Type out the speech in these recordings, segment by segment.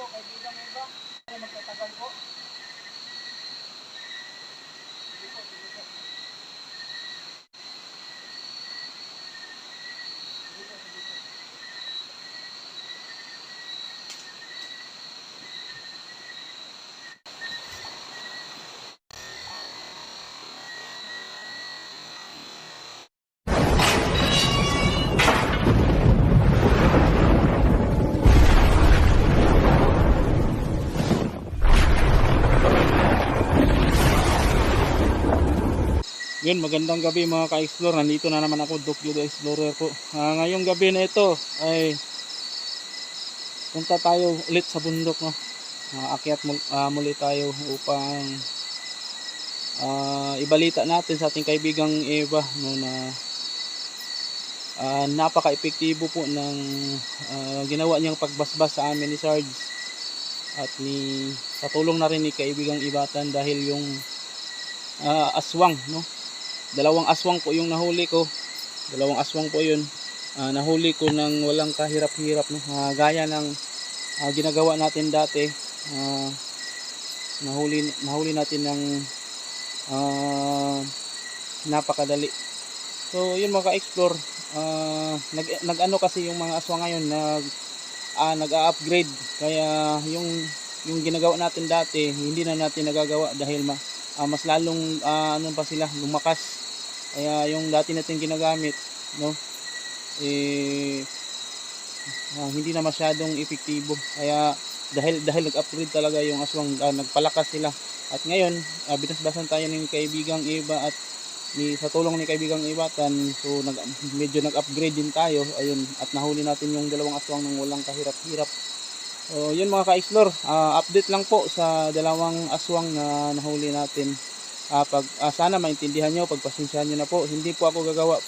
po, kaibigan mo ba? Yun, magandang gabi mga ka-explore. Nandito na naman ako, Doc Judo Explorer po. Ah, ngayong gabi na ito ay punta tayo ulit sa bundok. No? Ah, akyat mul- ah, muli tayo upang ah, ibalita natin sa ating kaibigang Eva no, na ah, napaka-epektibo po ng ah, ginawa niyang pagbasbas sa amin ni Sarge at ni sa tulong na rin ni kaibigang Ibatan dahil yung ah, aswang no dalawang aswang po yung nahuli ko. Dalawang aswang po yun. Ah, nahuli ko ng walang kahirap-hirap no? Ah, gaya ng ah, ginagawa natin dati. Ah, nahuli, nahuli natin ng ah, napakadali. So yun mga ka-explore ah, nag, nag-ano kasi yung mga aswang ngayon nag ah, nag-upgrade kaya yung yung ginagawa natin dati hindi na natin nagagawa dahil ma, ah, mas lalong ah, ano pa sila lumakas. Kaya yung dati natin ginagamit no eh ah, hindi na masyadong epektibo. Kaya dahil dahil nag-upgrade talaga yung aswang ah, nagpalakas sila. At ngayon ah, binasbasan tayo ng kaibigang Eva at ni sa tulong ni kaibigang Ibatan so nag, medyo nag-upgrade din tayo. Ayun at nahuli natin yung dalawang aswang ng walang kahirap-hirap So, yun mga ka-explore, ah, update lang po sa dalawang aswang na nahuli natin. Ah, pag, ah, sana maintindihan nyo, pagpasensyahan nyo na po. Hindi po ako gagawa,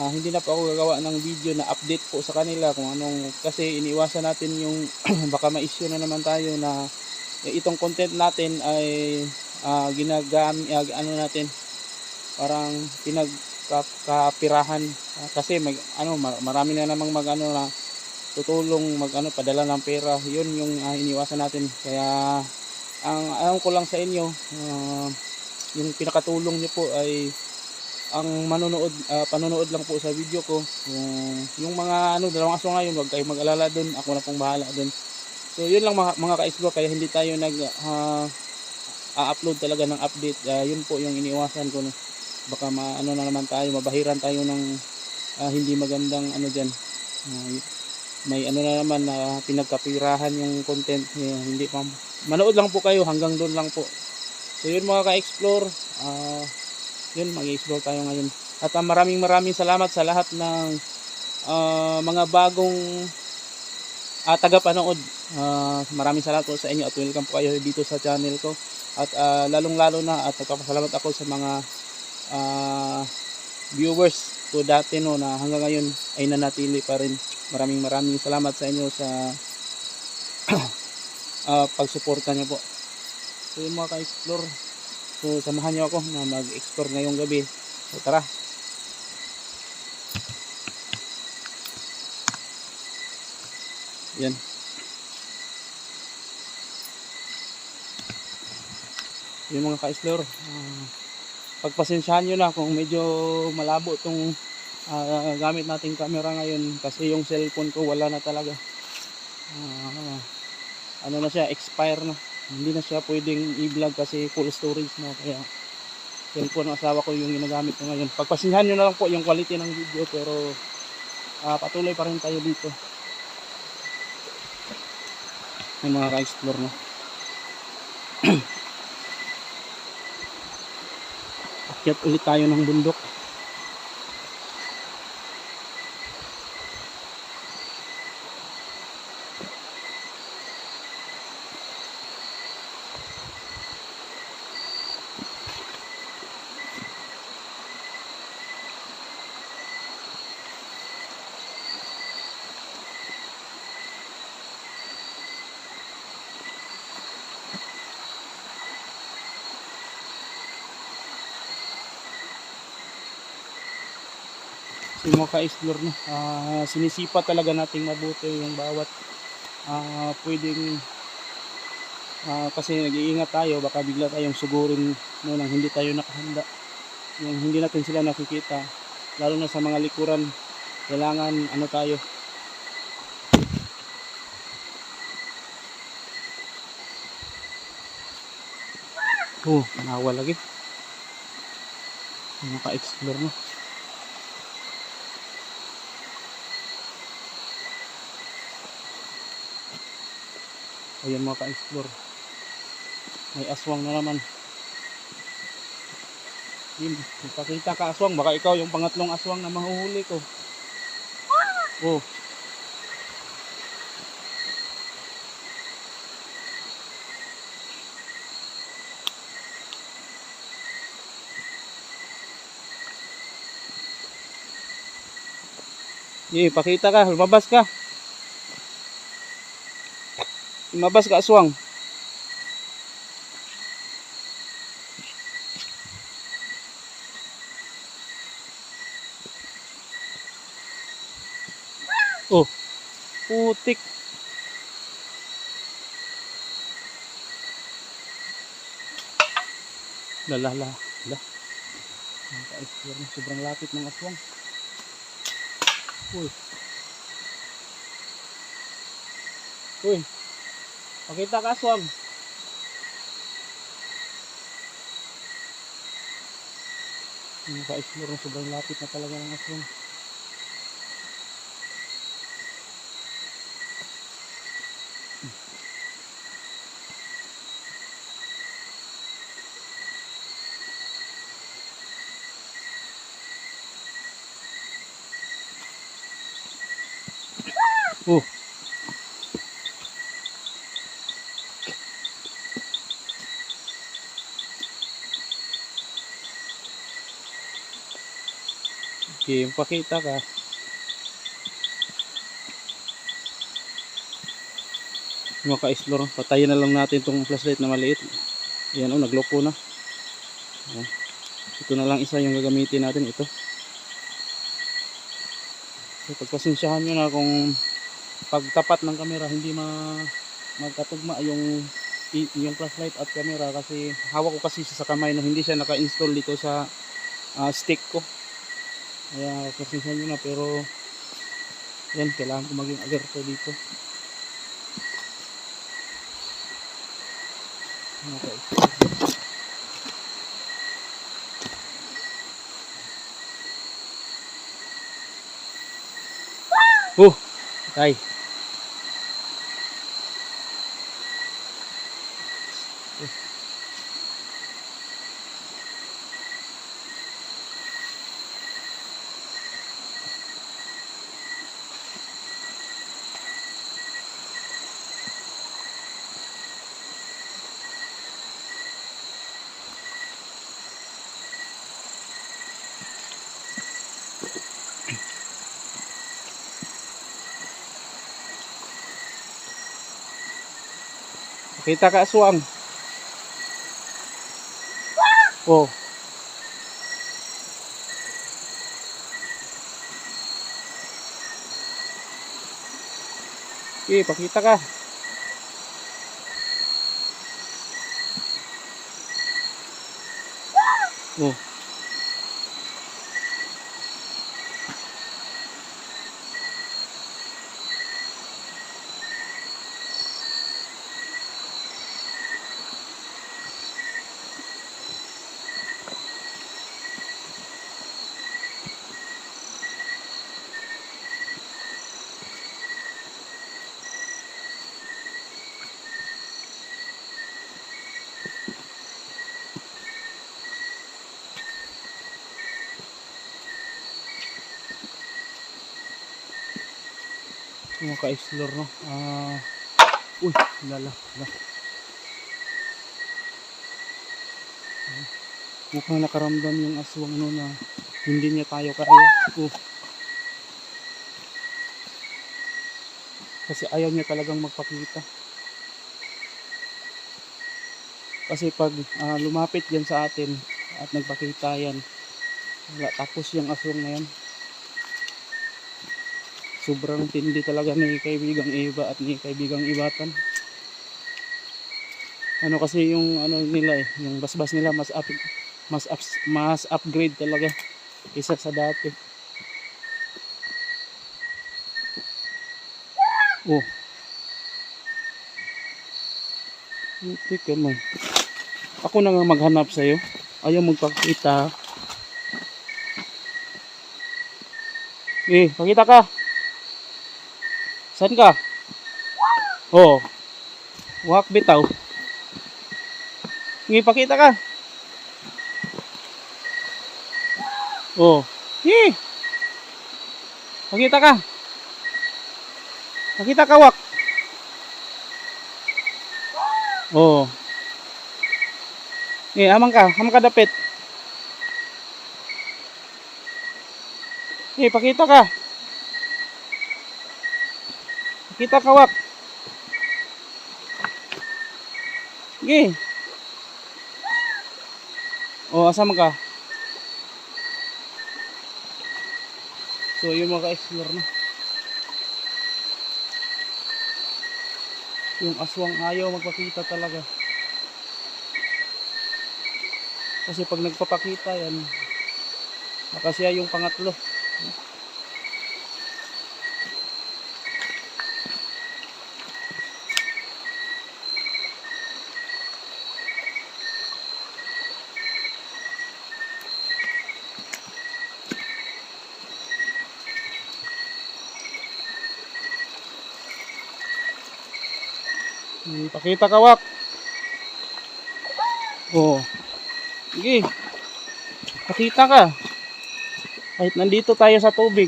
ah, hindi na po ako gagawa ng video na update po sa kanila kung anong, kasi iniwasan natin yung baka ma-issue na naman tayo na itong content natin ay ah, ginagam, ah, ano natin, parang pinagkapirahan. Ah, kasi mag, ano, mar- marami na namang mag, ano, na, tutulong mag ano padala ng pera. Yun yung ah, iniwasan natin. Kaya ang alam ko lang sa inyo ah, yung pinakatulong niyo po ay ang manonood ah, panonood lang po sa video ko. Yung, yung mga ano dalawang aso ngayon wag kayong mag-alala doon ako na pong bahala doon so yun lang mga, mga ka-explore kaya hindi tayo nag ah, a-upload talaga ng update. Ah, yun po yung iniwasan ko no. baka ma, ano na naman tayo mabahiran tayo ng ah, hindi magandang ano diyan may ano na naman na pinagkapirahan yung content niya. Hindi pa manood lang po kayo hanggang doon lang po. So yun mga ka-explore ah yun mag-explore tayo ngayon. At ah, maraming maraming salamat sa lahat ng ah, mga bagong uh, tagapanood. Ah, maraming salamat po sa inyo at welcome po kayo dito sa channel ko. At ah, lalong lalo na at nagpapasalamat ako sa mga ah, viewers ko dati no na hanggang ngayon ay nanatili pa rin. Maraming maraming salamat sa inyo sa ah, pagsuporta niyo po. So yun mga ka-explore so samahan niyo ako na mag-explore ngayong gabi. So tara. Yan. Yung mga ka-explore ah, pagpasensyahan nyo na kung medyo malabo itong ah, gamit nating camera ngayon kasi yung cellphone ko wala na talaga. Ah, ano na siya expire na. Hindi na siya pwedeng i-vlog kasi full storage na. Kaya cellphone ng asawa ko yung ginagamit ko ngayon. Pagpasensyahan nyo na lang po yung quality ng video pero ah, patuloy pa rin tayo dito. Yung mga ka-explore no akyat ulit tayo ng bundok So, yung mga ka-explore no, ah, sinisipa talaga nating mabuti yung bawat ah, pwedeng ah, kasi nag-iingat tayo baka bigla tayong sugurin no, nang hindi tayo nakahanda. Yung hindi natin sila nakikita lalo na sa mga likuran kailangan ano tayo. Oh nawa lagi. Naka-explore no ayan mga ka-explore may aswang na naman Yun, ipakita ka aswang. Baka ikaw yung pangatlong aswang na mahuhuli ko. Oh. Sige, pakita ka. Lumabas ka. Lumabas ka, aswang. Oh, putik. Lala, lala, lala. Sobrang lapit ng aswang. Uy. Uy. Pakita ka aswang. Nakaka-explore na. Sobrang lapit na talaga ng aswang. Oh. Okay, pakita ka. Mga ka-explore, patayin na lang natin itong flashlight na maliit. Yan o, nagloko na. Ayan. Ito na lang isa yung gagamitin natin, ito. So, pagpasensyahan nyo na kung pagtapat ng camera hindi ma magkatugma yung yung flashlight at camera kasi hawak ko kasi sa kamay no hindi siya naka-install dito sa ah, stick ko kaya pasensya nyo na pero yan kailangan ko maging alerto dito okay. Oh, tay. Kita ka aswang. Oh. Okay, pakita ka. Oh. Mga ka-explore no? Ah uy lala lala. Ah, mukhang nakaramdam yung aswang no na hindi niya tayo kaya. Oh. kasi ayaw niya talagang magpakita. Kasi pag ah, lumapit yan sa atin at nagpakita yan tapos yung aswang na yan sobrang tindi talaga ni kaibigang Eva at ni kaibigang Ibatan ano kasi yung ano nila eh yung basbas nila mas up mas ups, mas upgrade talaga kaysa sa dati oh ka man. Ako na nga maghanap sa'yo. Ayaw magpakita. Eh, pakita ka. Saan ka? Oh. Wak bitaw. Sige, pakita ka. Oh. Sige. Pakita ka. Pakita ka, Wak. Oh. Eh, amang ka. Amang ka dapit. Eh, pakita ka. Pakita ka, Wak. Sige. Oh, asa man ka? So, yung mga ka-explore na. Yung aswang ayaw magpakita talaga. Kasi pag nagpapakita yan, baka siya yung pangatlo. Pakita ka, Wak. Oh. Sige. Pakita ka. Kahit nandito tayo sa tubig.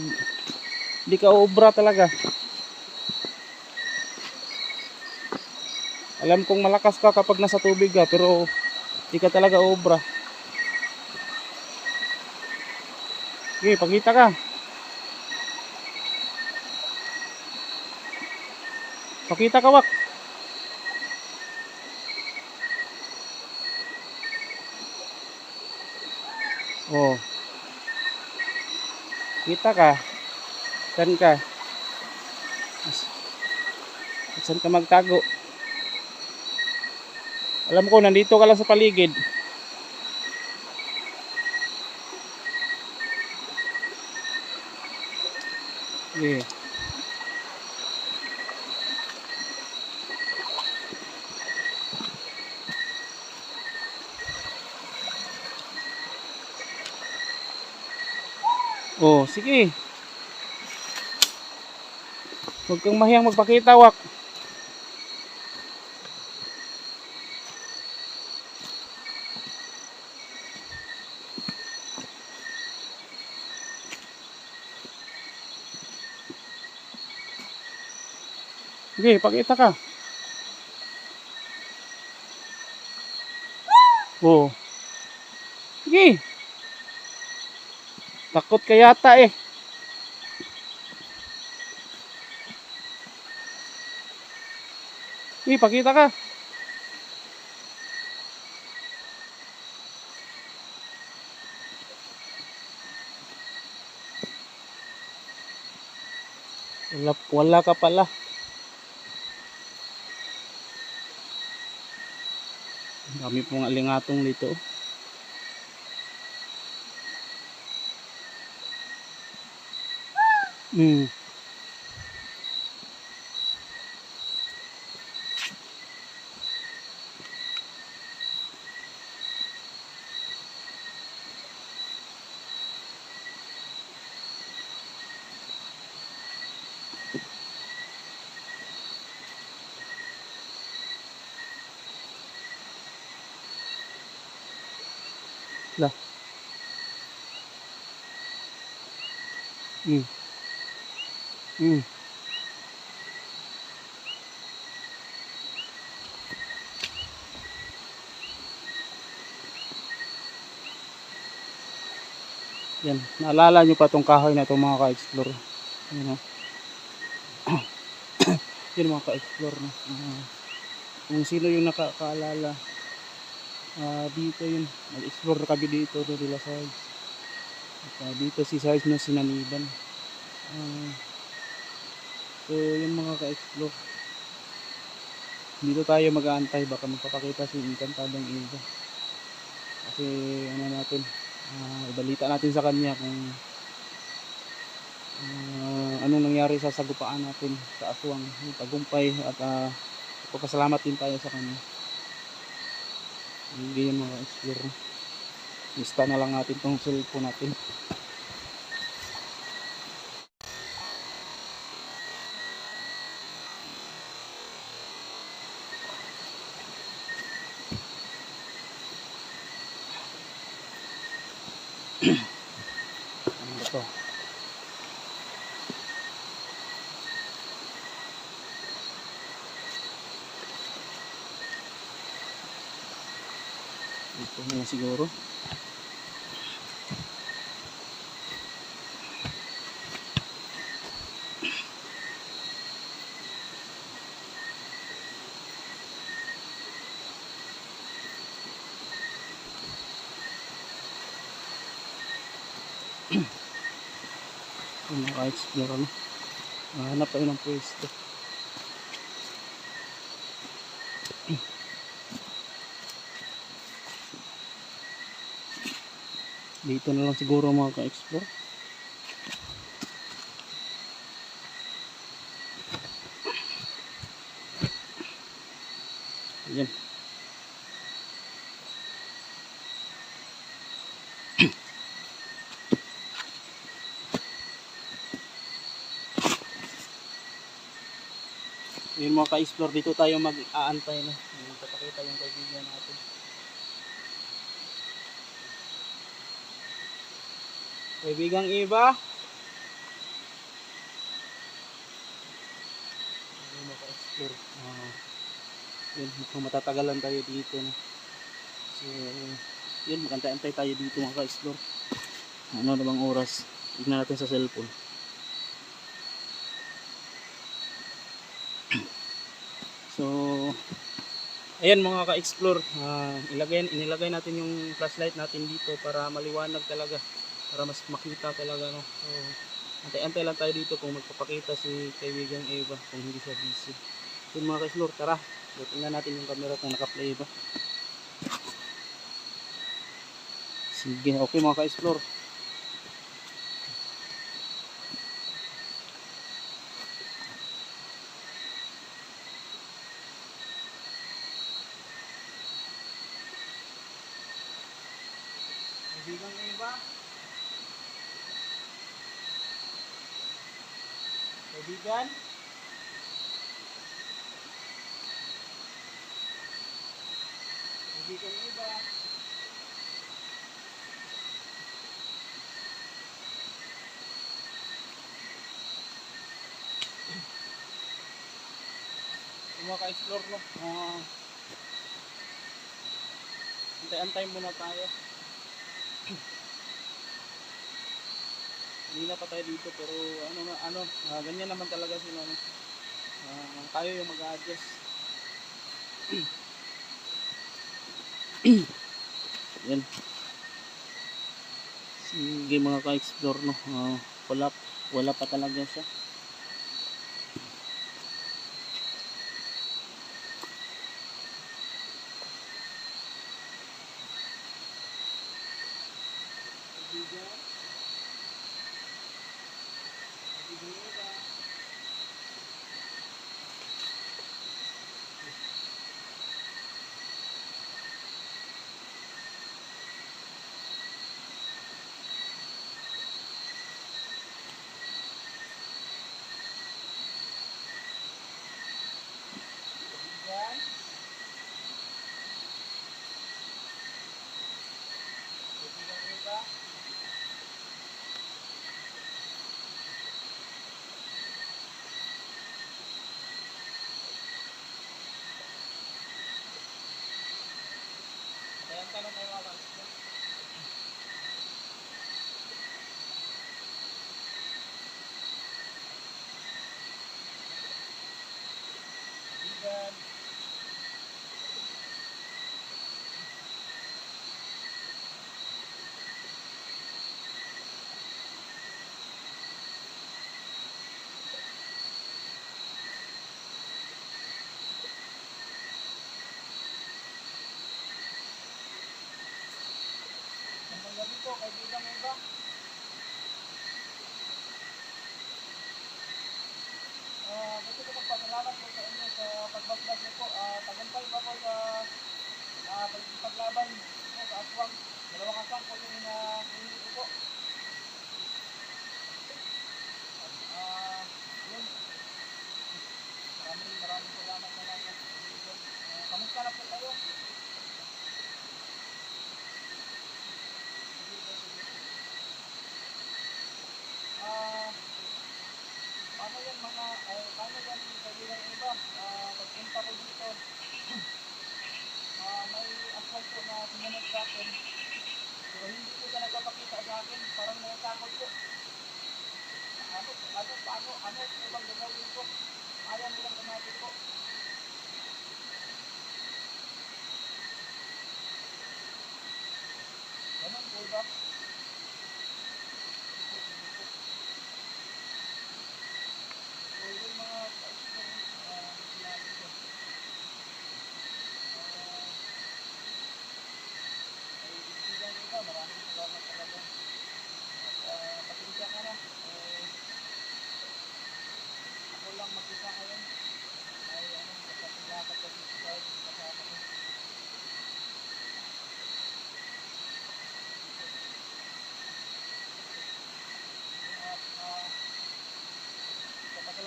Hindi ka obra talaga. Alam kong malakas ka kapag nasa tubig ka, pero hindi ka talaga obra. Sige, pakita ka. Pakita ka, Wak. Oh. Kita ka. Saan ka? Saan ka magtago? Alam ko, nandito ka lang sa paligid. Sige. Oh, sige. Huwag kang mahiyang magpakita, Wak. Sige, pakita ka. Oh. Sige. Takot ka yata eh. Sige, pakita ka. Wala, wala ka pala. Ang Dami pong alingatong dito. Hmm. Lah. Hmm. Hmm. Yan, naalala nyo pa tong kahoy na itong mga ka-explore. Yan o. Yan mga ka-explore na. Ah, kung sino yung nakakaalala, ah dito yun. Nag-explore kami dito, doon nila Sarge. At ah, dito si Sarge na sinaniban. Ah, So, yung mga ka-explore. Dito tayo mag-aantay. Baka magpapakita si Encantadong Eva. Kasi, ano natin, ah, ibalita natin sa kanya kung ah, anong nangyari sa sagupaan natin sa aswang, tagumpay at uh, papasalamat din tayo sa kanya. Hindi yung mga explore. Lista na lang natin tong cellphone natin. ano ba to? Ito na lang siguro. Yung naka-explore ano. Hanap tayo ng pwesto. Dito na lang siguro mga ka-explore. Ayan. Yun mga ka-explore dito tayo mag-aantay na. Magpapakita yung kaibigan natin. Kaibigang iba. Ayun mga ka-explore. Ah, yun, mukhang matatagalan tayo dito. No? So, yun, magantay-antay tayo dito mga ka-explore. Ano na bang oras? Tignan natin sa cellphone. So, ayan mga ka-explore, ah, ilagay, inilagay natin yung flashlight natin dito para maliwanag talaga, para mas makita talaga. No? So, antay-antay lang tayo dito kung magpapakita si kaibigang Eva kung hindi siya busy. So mga ka-explore, tara, so, tingnan natin yung camera kung naka-play ba. Sige, okay mga ka-explore. Kaibigang Eva. Kaibigan. Kaibigan Eva. Yung mga ka-explore no. Ah, antay-antay muna tayo. Hindi na pa tayo dito pero ano ano, ah, ganyan naman talaga sila no. Ah, tayo yung mag-adjust. Yan. Sige mga ka-explore no. Ah, wala wala pa talaga siya. Gusto ko magpasalamat po sa inyo sa pagbasbas niyo po. Ah, tagumpay pa po sa ah, pag- paglaban po sa aswang. Dalawang aswang po yung uh, hindi ko po. Ah, yun. Maraming maraming salamat na lang. Uh, kamusta na po kayo? 거.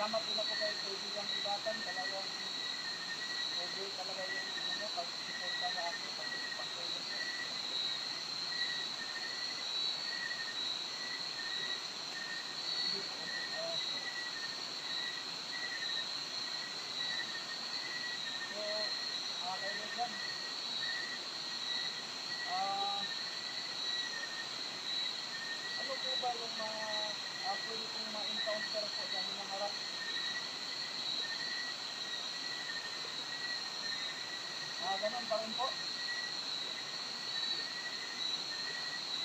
Pasalamat din ako kay kaibigang ibatan talagang okay talaga yung ano, pag-suporta sa akin, pag-pagtulong ko. Hindi po, ah, So, mga kaibigan, ah, ano po ba yung mga uh, pwede kong ma-encounter po sa hinaharap? Ganun pa rin po.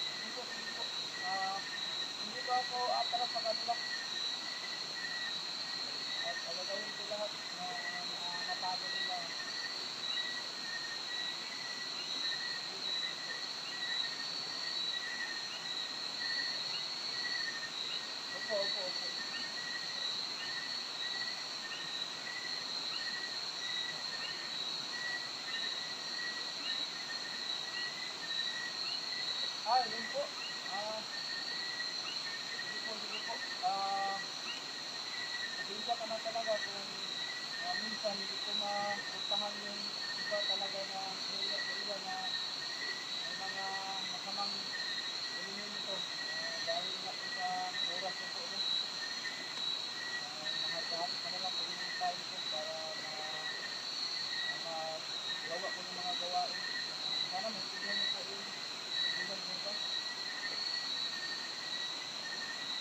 Hindi po, hindi po. Ah, hindi ba ako atras sa kanila? At alagawin ko lahat na na matago nila. Opo, opo, opo. Ah, po. Ah, sige po, sige po. Ah, pasensya ka na talaga kung ah, minsan hindi ko mapuntahan yung iba talaga na area area na may mga masamang elemento uh, dahil nga po sa oras na po no. Uh, lahat-lahat ka na lang po yung time ko para ma uh, magawa ko ng mga gawain. Sana maintindihan niyo po yung kaibigan mo ba?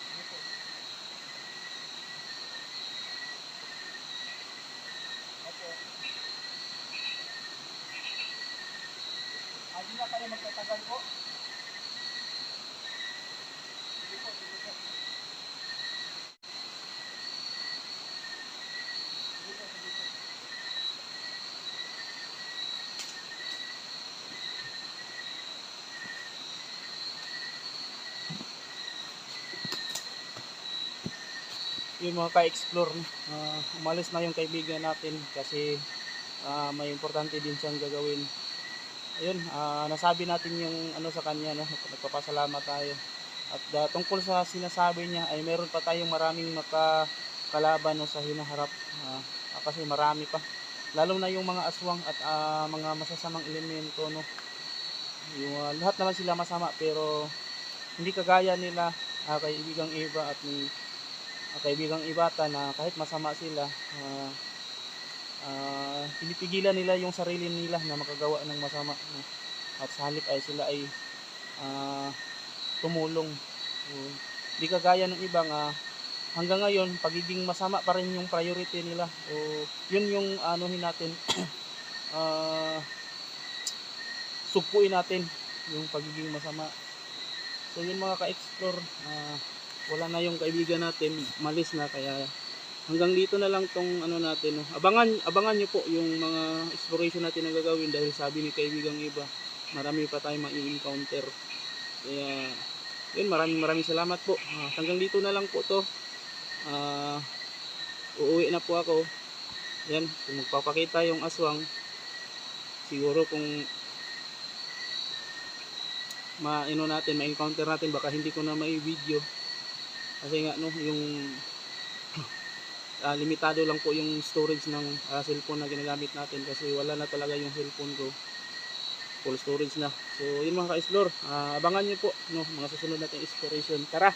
Sige po. Opo. Ah, di na tayo magtatagal po. Sige po, sige po. Sige po, sige po. yung mga ka-explore? Ah, umalis na yung kaibigan natin kasi ah, may importante din siyang gagawin ayun ah, nasabi natin yung ano sa kanya no? nagpapasalamat tayo. At ah, tungkol sa sinasabi niya ay meron pa tayong maraming makakalaban no, sa hinaharap. Ah, ah, kasi marami pa. Lalo na yung mga aswang at ah, mga masasamang elemento no? Yung ah, lahat naman sila masama pero hindi kagaya nila ah, kaibigang Eva at ni ang kaibigang ibata na kahit masama sila ah ah, pinipigilan nila yung sarili nila na makagawa ng masama no? at sa halip ay sila ay ah, tumulong. So, di kagaya ng ibang ah, hanggang ngayon pagiging masama pa rin yung priority nila. O yun yung anuhin natin. Ah sugpuin natin yung pagiging masama. So yun mga ka-explore ah, wala na yung kaibigan natin malis na kaya hanggang dito na lang tong ano natin no. abangan abangan niyo po yung mga exploration natin na gagawin dahil sabi ni kaibigang iba marami pa tayong mai-encounter Kaya, yun, maraming maraming salamat po. Ah, hanggang dito na lang po to. Ah, uuwi na po ako. Yan, kung magpapakita yung aswang, siguro kung ma-ino natin, ma-encounter natin, baka hindi ko na may video. Kasi nga, no, yung ah, limitado lang po yung storage ng ah, cellphone na ginagamit natin kasi wala na talaga yung cellphone ko. Full storage na. So yun mga ka-explore ah, abangan nyo po no, mga susunod nating exploration. Tara